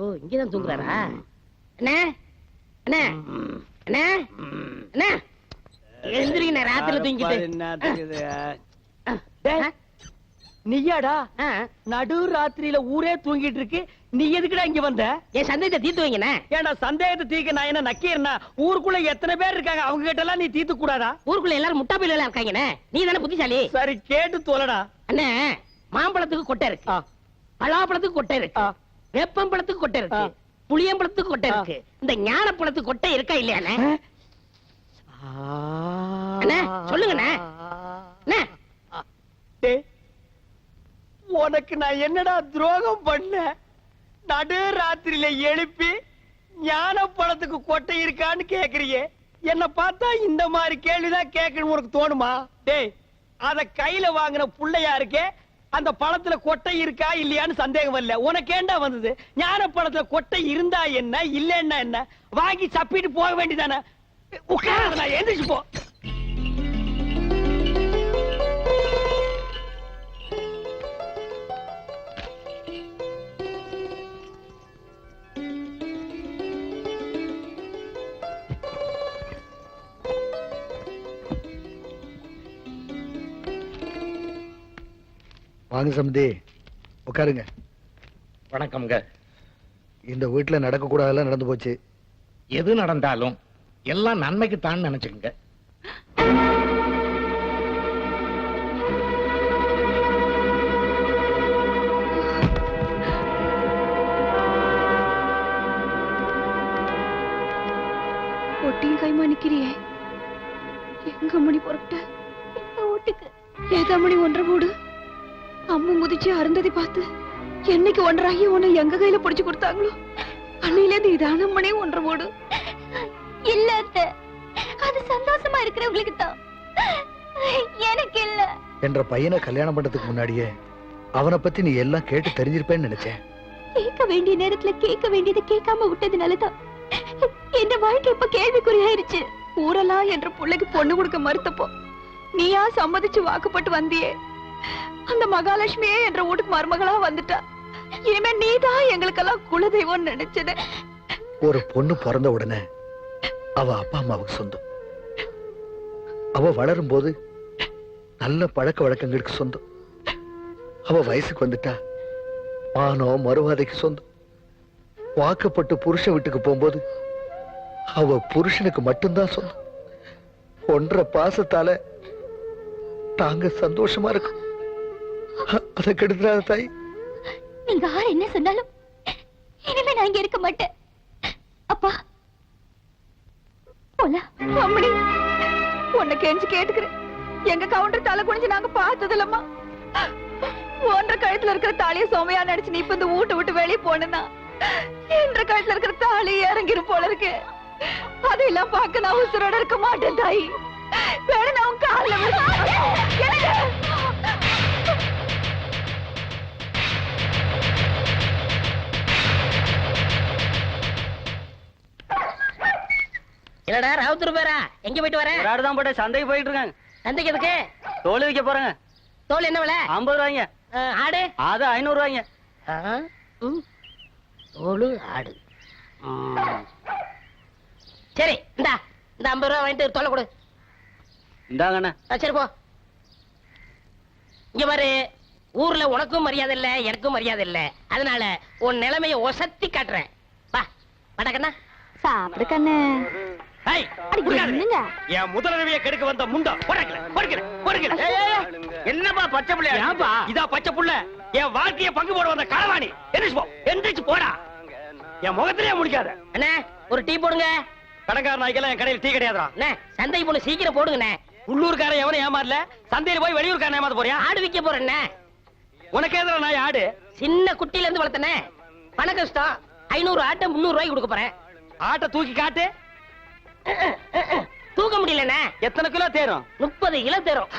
ஓ இங்கதான் தூங்குறாரா? அண்ணே அண்ணே அண்ணே அண்ணே. எந்திரிங்க ராத்திரில தூங்கிட்டு? நீயாடா? நடு ராத்திரியில ஊரே தூங்கிட்டு இருக்கு. நீ எதுக்குடா இங்க வந்த? என் சந்தேகத்தை தீர்த்து வைங்கண்ணே. ஏன்டா சந்தேகத்தை தீக்க நான் என்ன நக்கீரனா? ஊருக்குள்ள எத்தனை பேர் இருக்காங்க? அவங்க கிட்ட எல்லாம் நீ தீர்த்து கூடாதா? ஊருக்குள்ள எல்லாரும் முட்டா பையில இருக்காங்கண்ணே. நீ தானே புத்திசாலி? சரி கேட்டு தோலடா. அண்ணே மாம்பழத்துக்கு கொட்டை இருக்கு. பலாப்பழத்துக்கு கொட்டை இருக்கு. வேப்பம்பழத்துக்கு கொட்டை இருக்கு. புளியம்பழத்துக்கு கொட்டை. இருக்கு. இந்த ஞானப்பழத்துக்கு கொட்டை இருக்கா. அண்ணே, டேய், உனக்கு நான் என்னடா துரோகம் பண்ண? நடு ராத்திரியில எழுப்பி ஞான பழத்துக்கு கொட்டை இருக்கான்னு கேக்குறியே. என்ன பார்த்தா இந்த மாதிரி கேள்விதான் கேட்கணும் உனக்கு தோணுமா? டேய் அத கையில வாங்கின புள்ளையா இருக்கே அந்த பழத்துல கொட்டை இருக்கா இல்லையான்னு சந்தேகம் வரல. உனக்கு ஏண்டா வந்தது? ஞான பழத்துல கொட்டை இருந்தா என்ன இல்லைன்னா என்ன? வாங்கி சப்பிட்டு போக வேண்டியதானே? உட்கார நான் எந்திரிச்சு போ. வாங்க சம்பந்தி உட்காருங்க வணக்கம்ங்க. இந்த வீட்டுல நடக்க கூடாதெல்லாம் நடந்து போச்சு. எது நடந்தாலும் எல்லாம் நன்மைக்கு தான் நினைச்சுக்கங்க. ஒட்டியும் கைமா நிக்கிறியே? எங்க மணி புறப்பட்ட இந்த வீட்டுக்கு. ஏதா மணி ஒன்றரை கூடு அம்மா முதிச்சு அருந்ததி பார்த்து என்னைக்கு ஒன்றராகி உன்னை எங்க கையில புடிச்சு கொடுத்தாங்களோ? அன்னையில இருந்து இதான மணி ஒன்றரை கூடு இல்ல அது சந்தோஷமா இருக்கிறவங்களுக்கு தான். எனக்கு இல்ல. என்ற பையனை கல்யாணம் பண்றதுக்கு முன்னாடியே அவனை பத்தி நீ எல்லாம் கேட்டு தெரிஞ்சிருப்பேன்னு நினைச்சேன். கேட்க வேண்டிய நேரத்துல கேட்க வேண்டியதை கேட்காம விட்டதுனாலதான் என் வாழ்க்கை இப்ப கேள்விக்குறியாயிருச்சு. ஊரெல்லாம் என்ற பிள்ளைக்கு பொண்ணு கொடுக்க மறுத்தப்போ நீயா சம்மதிச்சு வாக்குப்பட்டு வந்தியே. அந்த மகாலட்சுமியே என்ற வீட்டுக்கு மருமகளா வந்துட்டா. இனிமே நீதான் எங்களுக்கெல்லாம் குலதெய்வம் நினைச்சது. ஒரு பொண்ணு பிறந்த உடனே அவ அப்பா அம்மாவுக்கு சொந்தம். அவ வளரும் போது நல்ல பழக்க வழக்கங்களுக்கு சொந்தம். அவ வயசுக்கு வந்துட்டா மானோ மறுவாதைக்கு சொந்தம். வாக்கப்பட்டு புருஷன் வீட்டுக்கு போகும்போது அவ புருஷனுக்கு மட்டும்தான் சொந்தம். ஒன்றரை பாசத்தால தாங்க சந்தோஷமா இருக்கும். அதை கெடுத்துறாத தாய். நீங்க யார் என்ன சொன்னாலும் இனிமே நான் இங்க இருக்க மாட்டேன். அப்பா போலாம். அம்மணி உன்னை கெஞ்சி கேட்டுக்கிறேன். எங்க கவுண்டர் தலை குனிஞ்சு நாங்க பார்த்தது இல்லம்மா ஒன்ற கழுத்துல இருக்கிற தாலிய சோமையா நினைச்சு நீ இப்ப இந்த வீட்டை விட்டு வெளியே போனா என்ற கழுத்துல இருக்கிற தாலி இறங்கிரு போல இருக்கு. அதையெல்லாம் பார்க்க நான் உசுரோட இருக்க மாட்டேன் தாய். வேற நான் உன் என்னடா ராவுத்தர் பேரா? எங்க போயிட்டு வர? ஒரு தான் போட்டு சந்தைக்கு போயிட்டு இருக்காங்க சந்தைக்கு எதுக்கு? தோல் விற்க போறாங்க. தோல் என்ன விலை? ஐம்பது ரூபாய்ங்க. ஆடு? அது ஐநூறு ரூபாய்ங்க. தோலு ஆடு. சரி இந்தா. இந்த ஐம்பது ரூபா வாங்கிட்டு தொலை கொடு. இந்தாங்கண்ணே. சரி போ. இங்க பாரு ஊர்ல உனக்கும் மரியாதை இல்ல எனக்கும் மரியாதை இல்ல. அதனால உன் நிலைமைய ஒசத்தி காட்டுறேன். வா வடக்கண்ணா சாப்பிடு கண்ணு. என் முதலுதவிய கெடுக்க வந்த முண்டா என்னப்பா பச்சை புள்ள? ஏன்பா? இதா பச்சை புள்ள? என் வாழ்க்கைய பங்கு போட வந்த களவாணி எந்திரிச்சு போ எந்திரிச்சு போடா. என் முகத்திலே முடிக்காத அண்ணே ஒரு டீ போடுங்க. கடைக்கார நாய்க்கெல்லாம் என் கடையில் டீ கிடையாதுடா. அண்ணே சந்தைக்கு போன சீக்கிரம் போடுங்கண்ணே. உள்ளூர்காரன் எவனும் ஏமாறல? சந்தையில போய் வெளியூர்காரன் ஏமாத்த போறியா? ஆடு விக்க போறேண்ணே. உனக்கு எதிர நாய் ஆடு? சின்ன குட்டில இருந்து வளர்த்தனே பண கஷ்டம் ஐநூறு ஆட்டை முந்நூறு ரூபாய்க்கு கொடுக்க போறேன். ஆட்டை தூக்கி காட்டு. தூக்க முடியலண்ணே. எத்தனை கிலோ தேரும்? முப்பது கிலோ தரும்.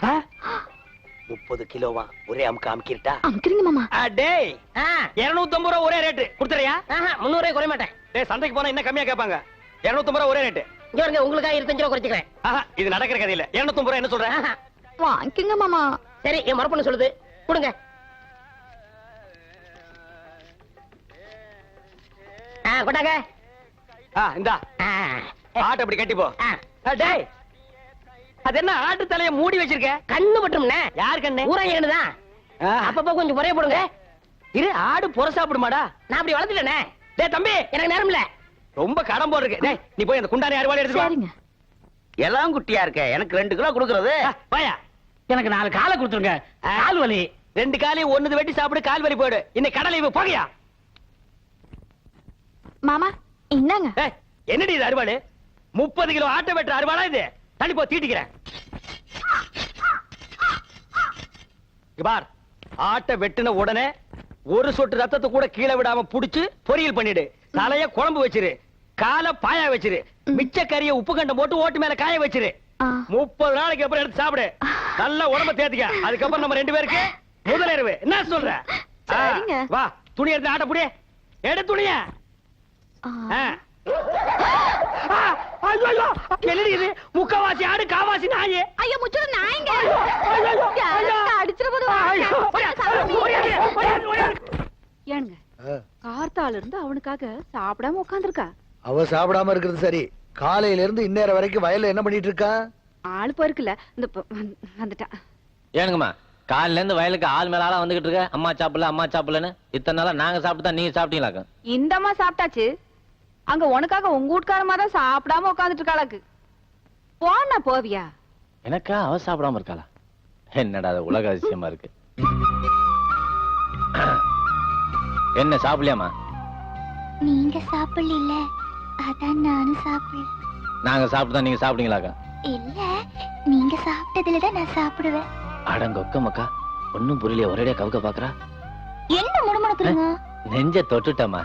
முப்பது கிலோவா? ஒரே அமுக்கு அமுக்கிட்டா அமுக்குறீங்க மாமா. டேய். ஆ, இருநூத்தி ஐம்பது ரூபா ஒரே ரேட்டு கொடுத்துறியா ஆஹா, முந்நூறு ரூபாய் குறைய மாட்டேன் டேய் சந்தைக்கு போனா இன்னும் கம்மியா கேட்பாங்க. இருநூத்தி ரூபா ஒரே ரேட்டு இங்க வருங்க உங்களுக்காக இருபத்தஞ்சு ரூபா குறைச்சிக்கிறேன். ஆஹா இது நடக்கிற கதையில. இருநூத்தி ரூபா என்ன சொல்ற? ஆஹா. வாங்கிக்கங்க மாமா. சரி என் மரப்பண்ணு சொல்லுது. கொடுங்க. கொண்டாங்க. ஆ, இந்தா. ஆட்டை அப்படி கட்டிப்போ ஆ. ஆ, டேய். அது என்ன ஆட்டு தலைய மூடி வச்சிருக்க? கண்ணு பட்டும்ண்ணே யார் கண்ணு? ஊராங்க கண்ணுதான் அப்பப்போ கொஞ்சம் குறைய போடுங்க. இரு ஆடு புற சாப்பிடுமாடா நான் அப்படி வளர்த்துட்டேனே. டேய் தம்பி. எனக்கு நேரம் இல்ல ரொம்ப கடன் போல் இருக்கு டேய் நீ போய் அந்த குண்டானி அறுவாளை எடுத்து சரிங்க. எல்லாம் குட்டியா இருக்க. எனக்கு ரெண்டு கிலோ கொடுக்கறது. வாயா எனக்கு நாலு காலை கொடுத்துருங்க. கால் வலி. ரெண்டு காலையும் ஒண்ணுது வெட்டி சாப்பிடு கால் வலி போயிடு. இன்னைக்கு கடலை இவ போகையா. மாமா என்னங்க என்னடி இது அறுவாள்? முப்பது கிலோ ஆட்டை வெட்டுற அறுவாளா இது? தள்ளி போ தீட்டிக்கிறேன். பார். ஆட்டை வெட்டின உடனே ஒரு சொட்டு ரத்தத்தை கூட கீழே விடாம புடிச்சு பொரியல் பண்ணிடு. தலைய குழம்பு வச்சிரு. காலை பாயா வச்சிரு. மிச்ச கறிய உப்பு கண்டம் போட்டு ஓட்டு மேல காய வச்சிரு. முப்பது நாளைக்கு அப்புறம் எடுத்து சாப்பிடு. நல்ல உடம்ப தேத்திக்க. அதுக்கப்புறம் நம்ம ரெண்டு பேருக்கு முதலிரவு என்ன சொல்ற. வா துணி எடுத்து ஆட்ட புடி. எடு துணிய. ஐயோ, இது? முக்கவாசி ஆடு காவாசி நாயே. ஐயோ முச்சு நாயங்க. போது. ஏனுங்க கார்த்தால இருந்து அவனுக்காக சாப்பிடாம உட்காந்துருக்கா அவ சாப்பிடாம இருக்கிறது சரி. காலையில இருந்து இந்நேரம் வரைக்கும் வயல்ல என்ன பண்ணிட்டு இருக்கான் ஆளு போயிருக்குல்ல. இந்த வந்துட்டான் ஏனுங்கம்மா காலையில இருந்து வயலுக்கு ஆள் மேல ஆளா வந்துகிட்டு இருக்க? அம்மா சாப்பிடல அம்மா சாப்பிடலன்னு? இத்தனை நாளா நாங்க சாப்பிட்டு தான் நீங்க சாப்பிட்டீங்களாக்க இந்தம்மா சாப்பிட்டாச்சு. அங்க உனக்காக உங்க வீட்டுக்காரமா தான் சாப்பிடாம உட்காந்துட்டு இருக்காளாக்கு போனா போவியா? எனக்கா அவ சாப்பிடாம இருக்காளா? என்னடா அது உலக அதிசயமா இருக்கு. என்ன சாப்பிடலையாமா நீங்க சாப்பிடல அதான் நானும் சாப்பிடல. நாங்க சாப்பிட்டு நீங்க சாப்பிட்டீங்களாக்கா இல்ல நீங்க சாப்பிட்டதுல தான் நான் சாப்பிடுவேன். அடங்கொக்க மக்கா ஒண்ணும் புரியலையே ஒரேடியா கவுக்க பாக்குறா? என்ன முணுமுணுக்குறீங்க நெஞ்ச தொட்டுட்டமா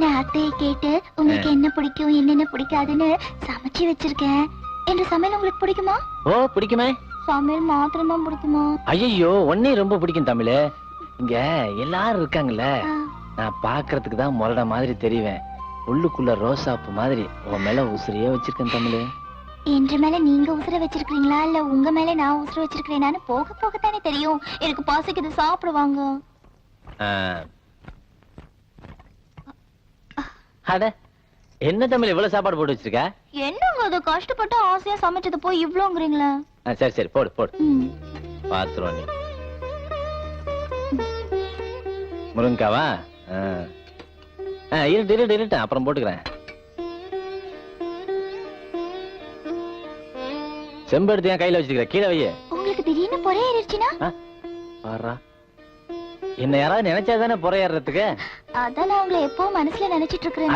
நான் அத்தையை கேட்டு உங்களுக்கு என்ன பிடிக்கும் என்னென்ன பிடிக்காதுன்னு சமைச்சு வச்சிருக்கேன். என்ற சமையல் உங்களுக்கு பிடிக்குமா? ஓ பிடிக்குமே. சமையல் மாத்திரம் தான் பிடிக்குமா? ஐயோ ஒன்னே ரொம்ப பிடிக்கும் தமிழே. இங்க எல்லாரும் இருக்காங்கல்ல. நான் பாக்குறதுக்கு தான் முரட மாதிரி தெரிவேன். உள்ளுக்குள்ள ரோசாப்பு மாதிரி உன் மேல உசிரியே வச்சிருக்கேன் தமிழே. என்ற மேல நீங்க உசுர வச்சிருக்கீங்களா இல்ல உங்க மேல நான் உசுர வச்சிருக்கிறேனான்னு போக போக தானே தெரியும். எனக்கு பாசைக்கு இது சாப்பிடுவாங்க ஆ. அட என்ன தமிழ் இவ்வளவு சாப்பாடு போட்டு வச்சிருக்க? என்னங்க அது? கஷ்டப்பட்டு ஆசையா சமைச்சது போய் இவ்ளோங்கிறீங்களா. ஆ, சரி சரி போடு போடு. பாத்துருவோம் நீ முருங்காவா? இருட்டு இருட்டு இருட்டு அப்புறம் போட்டுக்கிறேன். செம்பெடுத்து என் கையில வச்சுக்கிற கீழே வையே. உங்களுக்கு திடீர்னு பொறை ஏறிடுச்சுன்னா பாடுறா. என்ன யாராவது நினைச்சா தானே புறையறதுக்கு? அதான் நான் உங்களை எப்பவும் மனசுல நினைச்சிட்டு இருக்கிறேன்.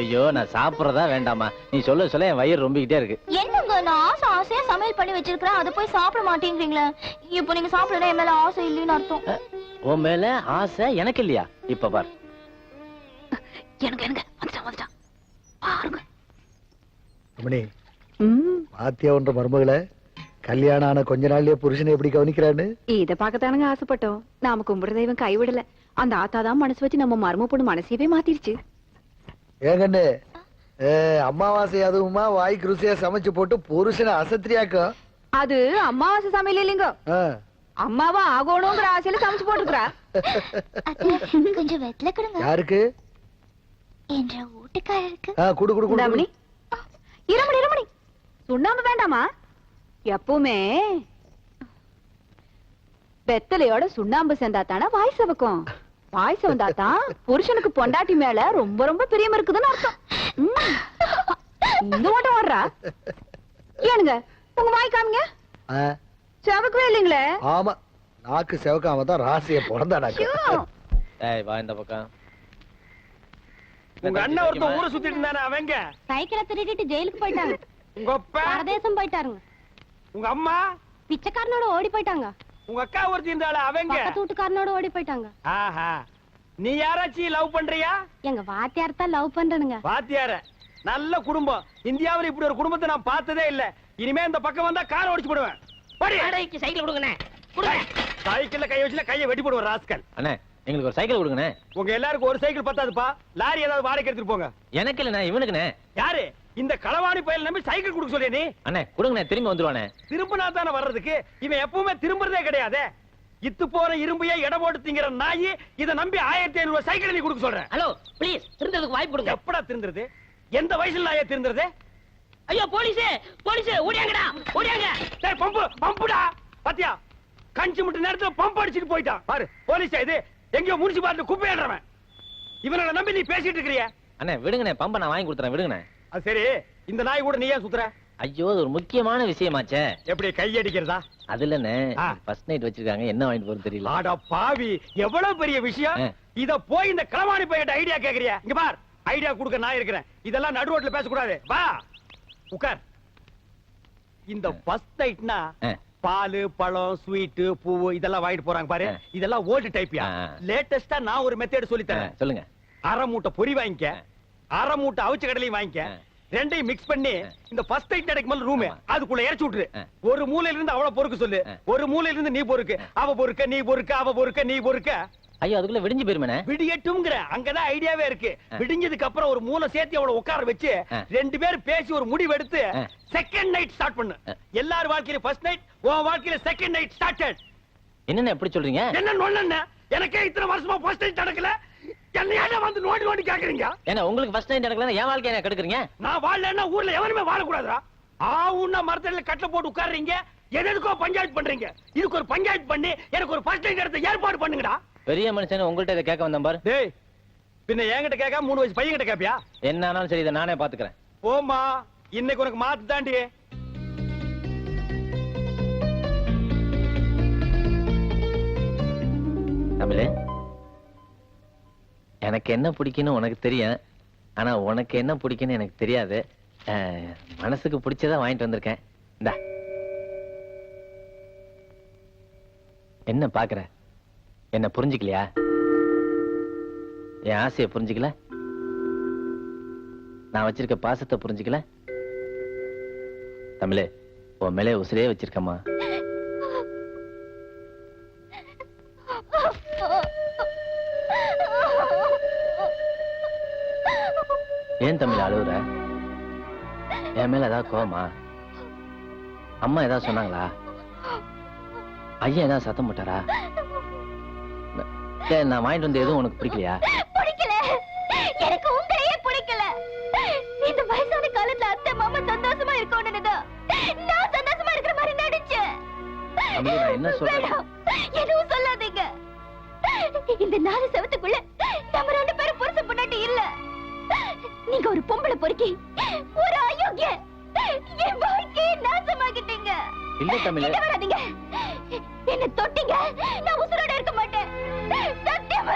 ஐயோ நான் சாப்பிடறதா வேண்டாமா? நீ சொல்ல சொல்ல என் வயிறு ரொம்பிக்கிட்டே இருக்கு. என்னங்க நான் ஆசை ஆசையா சமையல் பண்ணி வச்சிருக்கிறேன் அதை போய் சாப்பிட மாட்டேங்கிறீங்களே. இப்போ நீங்க சாப்பிடல என் மேல ஆசை இல்லைன்னு அர்த்தம். உன் மேல ஆசை எனக்கு இல்லையா? இப்ப பார். எனக்கு எனக்கு. வந்துட்டான் வந்துட்டான். பாருங்க. ம். பாத்தியா ஒன்ற மருமகளை கல்யாணம் ஆன கொஞ்ச நாள்லயே புருஷனை எப்படி கவனிக்கிறான்னு? இத பார்க்கத்தானுங்க ஆசைப்பட்டோம். நாம கும்பிடுற தெய்வம் கைவிடல. அந்த ஆத்தா தான் மனசு வச்சு நம்ம மர்ம பொண்ணு மனசையவே மாத்திருச்சு. ஏங்கண்ணு அமாவாசை அதுவுமா வாய்க்கு ருசியா சமைச்சு போட்டு புருஷனை அசத்திரியாக்கும் அது அம்மாவாசை சமையல் இல்லைங்க. அம்மாவா ஆகணுங்கிற ஆசையில சமைச்சு போட்டுக்கிறா கொஞ்சம் வெத்தல கொடுங்க. யாருக்கு? என்ற வீட்டுக்காரருக்கு ஆ, குடு குடு குடு, ரமணி இரமணி இரமணி சுண்ணாம்பு வேண்டாமா? எப்பவுமே வெத்தலையோட சுண்ணாம்பு சேர்ந்தா தானே வாய் சவக்கும். வாய் சவந்தா தான் புருஷனுக்கு பொண்டாட்டி மேல ரொம்ப ரொம்ப பிரியம் இருக்குதுன்னு அர்த்தம். இந்த ஓட்டம் ஓடுறா. ஏனுங்க உங்க வாய் காமிங்க செவக்கவே இல்லைங்களே? ஆமா நாக்கு செவக்காம தான் ராசிய பிறந்தாடாக்கு ஐயோ. ஏய் வா இந்த பக்கம். உங்க அண்ணன் ஒருத்தன் ஊரை சுத்திட்டு இருந்தானே அவங்க? சைக்கிளை திருடிட்டு ஜெயிலுக்கு போயிட்டாங்க. உங்க அப்பா? பரதேசம் போயிட்டாருங்க. உங்க அம்மா? பிச்சைக்காரனோட ஓடி போயிட்டாங்க. உங்க அக்கா ஒருத்தி இருந்தாளே அவங்க. பக்கத்து வீட்டுக்காரனோட ஓடி போயிட்டாங்க. ஆஹா. நீ யாராச்சும் லவ் பண்றியா? எங்க வாத்தியார் தான் லவ் பண்றனுங்க. வாத்தியார நல்ல குடும்பம். இந்தியாவுல இப்படி ஒரு குடும்பத்தை நான் பார்த்ததே இல்ல. இனிமே இந்த பக்கம் வந்தா காரை ஓடிச்சு போடுவேன். வாடகைக்கு சைக்கிள் கொடுங்கண்ணே. கொடுங்க. சைக்கிள்ல கை வச்சுல கையை வெட்டி போடுவேன் ராஸ்கல். அண்ணே எங்களுக்கு ஒரு சைக்கிள் கொடுங்கண்ணே. உங்க எல்லாருக்கும் ஒரு சைக்கிள் பத்தாதுப்பா. லாரி ஏதாவது வாடகை எடுத்துட்டு போங்க. எனக்கு இல்லண்ணே இவனுக்குண்ணே. யாரு? இந்த களவாணி பயல் நம்பி சைக்கிள் கொடுக்க சொல்லிய நீ? அண்ணே கொடுங்கண்ணே திரும்பி வந்துருவானே திரும்பினா தானே வர்றதுக்கு? இவன் எப்பவுமே திரும்புறதே கிடையாது. இத்து போற இரும்பையே எடை போட்டு திங்கிற நாயி இத நம்பி ஆயிரத்தி ஐநூறு சைக்கிள் நீ கொடுக்க சொல்றேன் ஹலோ ப்ளீஸ் திருந்ததுக்கு வாய்ப்பு கொடுங்க. எப்படா திருந்துறது? எந்த வயசுல நாயே திருந்துறது? ஐயோ போலீஸே போலீஸே ஓடியாங்கடா ஓடியாங்க. டேய் பம்பு பம்புடா. பாத்தியா? கஞ்சி முட்டு நேரத்துல பம்ப் அடிச்சிட்டு போயிட்டான். பாரு போலீஸ் இது? எங்கேயோ முனிசிபாலிட்டி குப்பையாடுறவன். இவனை நம்பி நீ பேசிட்டு இருக்கிறிய. அண்ணே விடுங்கண்ணே பம்பை நான் வாங்கி கொடுத்துறேன் விடுங்கண்ணே. அது சரி இந்த நாய் கூட நீ ஏன் சுத்துற? ஐயோ அது ஒரு முக்கியமான விஷயமாச்சே. எப்படி கை அடிக்கிறதா? அது இல்லண்ணே. ஆ. ஃபர்ஸ்ட் நைட் வச்சிருக்காங்க என்ன வாங்கிட்டு போறது தெரியல. ஆடா பாவி எவ்வளவு பெரிய விஷயம்? ஆ. இத போய் இந்த களவாணி பையன் ஐடியா கேக்குறியா. இங்க பார் ஐடியா கொடுக்க நான் இருக்கிறேன். இதெல்லாம் நடு ரோட்ல பேசக்கூடாது. வா உட்கார். இந்த ஃபர்ஸ்ட் நைட்னா ஆ. பாலு பழம் ஸ்வீட் பூவு இதெல்லாம் வாங்கிட்டு போறாங்க பாரு. ஆ. இதெல்லாம் ஓல்டு டைப்யா ஆ. லேட்டஸ்டா நான் ஒரு மெத்தட் சொல்லி ஆ, தரேன். சொல்லுங்க. அரை மூட்டை பொரி வாங்கிக்க. அரை மூட்டை அவிச்ச கடலையும் வாங்கிக்க. ரெண்டையும் மிக்ஸ் பண்ணி. இந்த ஃபர்ஸ்ட் நைட் நடக்கும் ரூம். அதுக்குள்ள இறச்சி விட்டுரு. ஒரு மூலையில இருந்து அவள பொறுக்க சொல்லு. ஒரு மூலையில இருந்து நீ பொறுக்கு அவ பொறுக்க நீ பொறுக்க அவ பொறுக்க நீ பொறுக்க ஐயோ அதுக்குள்ள விடிஞ்சு போயிருமேண்ணே விடியட்டும்ங்கிற அங்கதான் ஐடியாவே இருக்கு. விடிஞ்சதுக்கு அப்புறம் ஒரு மூளை சேர்த்து அவளை உட்கார வச்சு. ரெண்டு பேரும் பேசி ஒரு முடிவு எடுத்து. செகண்ட் நைட் ஸ்டார்ட் பண்ணு. எல்லார் வாழ்க்கையில ஃபர்ஸ்ட் நைட் உன் வாழ்க்கையில செகண்ட் நைட் ஸ்டார்டட் என்னண்ணே எப்படி சொல்றீங்க என்ன நொண்ணு எனக்கே இத்தனை வருஷமா ஃபர்ஸ்ட் நைட் நடக்கல என்னையாட வந்து நோண்டி நோண்டி கேக்குறீங்க? ஏன்னா உங்களுக்கு ஃபர்ஸ்ட் நைட் நடக்கலன்னா என் வாழ்க்கைய என்ன கெடுக்குறீங்க? நான் வாழலன்னா ஊர்ல எவனுமே வாழக்கூடாதுடா. ஆவுன்னா மரத்தடியில கட்டல போட்டு உட்கார்றீங்க. எது எதுக்கோ பஞ்சாயத்து பண்றீங்க. இதுக்கு ஒரு பஞ்சாயத்து பண்ணி எனக்கு ஒரு ஃபர்ஸ்ட் நைட் எடுத்து ஏற்பாடு பண்ணுங்கடா. பெரிய மனுஷன் உங்கள்ட்ட இதை கேட்க வந்தேன் பாரு. டேய் பின்ன என்கிட்ட கேட்காம மூணு வயசு பையன் கிட்ட கேப்பியா? என்ன ஆனாலும் சரி இதை நானே பாத்துக்கிறேன் போம்மா இன்னைக்கு உனக்கு மாத்து தாண்டி. தமிழ் எனக்கு என்ன பிடிக்குன்னு உனக்கு தெரியும். ஆனா உனக்கு என்ன பிடிக்குன்னு எனக்கு தெரியாது. மனசுக்கு பிடிச்சதா வாங்கிட்டு வந்திருக்கேன். இந்தா. என்ன பாக்குற என்ன புரிஞ்சுக்கலையா? என் ஆசைய புரிஞ்சுக்கல? நான் வச்சிருக்க பாசத்தை புரிஞ்சுக்கல? தமிழே உன் மேலே உசிரே வச்சிருக்கம்மா. ஏன் தமிழ் அழுகுற என் மேல ஏதாவது கோவமா? அம்மா ஏதாவது சொன்னாங்களா? ஐயா ஏதாவது சத்தம் போட்டாரா? சரி, நான் வாங்கிட்டு வந்த எதுவும் உனக்கு பிடிக்கலையா? பிடிக்கல. எனக்கு உங்களையே பிடிக்கல. இந்த வயசான காலத்துல அத்தை மாமா சந்தோஷமா இருக்கணும்னு நான் சந்தோஷமா இருக்கிற மாதிரி நடிச்சேன். என்ன சொல்றேன்? எதுவும் சொல்லாதீங்க. இந்த நாலு செவத்துக்குள்ள நம்ம ரெண்டு பேரும் புருஷ பொண்டாட்டி இல்ல. நீங்க ஒரு பொம்பளை பொறுக்கி ஒரு அயோக்கிய என் வாழ்க்கையை நாசமாக்கிட்டீங்க. இல்ல தமிழ். என்ன தொட்டீங்க. நான் உசுரோட இருக்க மாட்டேன். சத்தியமா